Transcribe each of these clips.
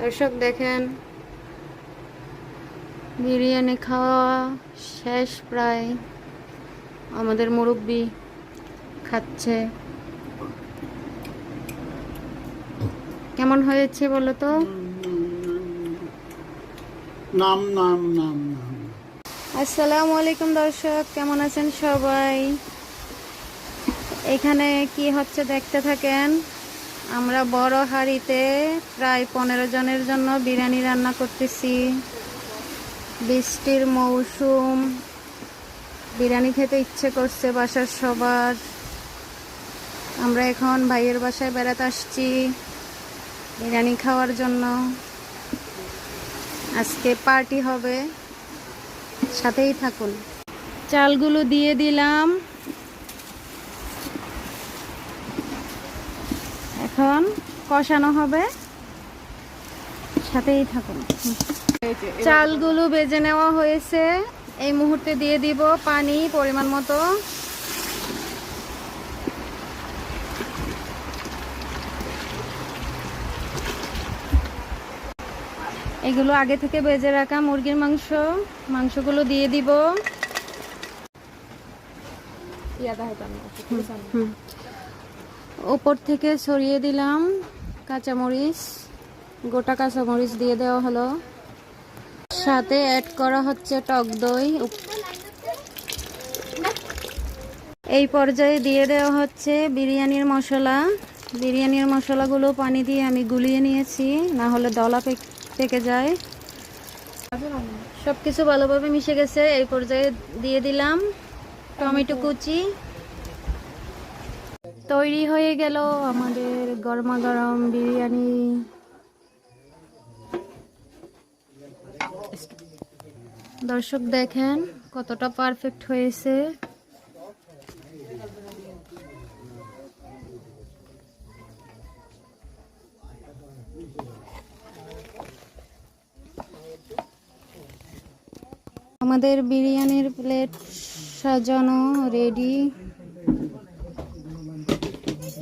দর্শক দেখেন বিরিয়ানি খাওয়া শেষ প্রায়। আমাদের মুরব্বি খাচ্ছে। কেমন হয়েছে বলো তো? নাম নাম নাম নাম। আসসালামু আলাইকুম দর্শক কেমন আছেন সবাই? এখানে কি হচ্ছে দেখতে থাকেন? আমরা বড় হাঁড়িতে প্রায় পনেরো জনের জন্য বিরিয়ানি রান্না করতেছি। বৃষ্টির মৌসুম, বিরিয়ানি খেতে ইচ্ছে করছে বাসার সবার। আমরা এখন ভাইয়ের বাসায় বেড়াতে আসছি বিরিয়ানি খাওয়ার জন্য। আজকে পার্টি হবে, সাথেই থাকুন। চালগুলো দিয়ে দিলাম। এখন কষানো হবে। সাথেই থাকুন। চালগুলো বেজে নেওয়া হয়েছে। এই মুহূর্তে দিয়ে দিব পানি পরিমাণ মতো। এগুলো আগে থেকে বেজে রাখা মুরগির মাংস। মাংসগুলো দিয়ে দিব। উপর থেকে ছড়িয়ে দিলাম কাঁচামরিচ, গোটা কাঁচামরিচ দিয়ে দেওয়া হলো। সাথে অ্যাড করা হচ্ছে টক দই। এই পর্যায়ে দিয়ে দেওয়া হচ্ছে বিরিয়ানির মশলা। বিরিয়ানির মশলাগুলো পানি দিয়ে আমি গুলিয়ে নিয়েছি, না হলে দলা পেকে যায়। সব কিছু ভালোভাবে মিশে গেছে, এই পর্যায়ে দিয়ে দিলাম টমেটো কুচি। তৈরি হয়ে গেল আমাদের গরমা গরম বিরিয়ানি। দর্শক দেখেন কতটা পারফেক্ট হয়েছে। আমাদের বিরিয়ানির প্লেট সাজানো রেডি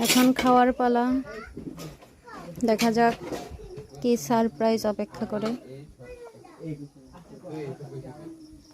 এখন খাওয়ার পালা। দেখা যাক কি সারপ্রাইজ অপেক্ষা করে।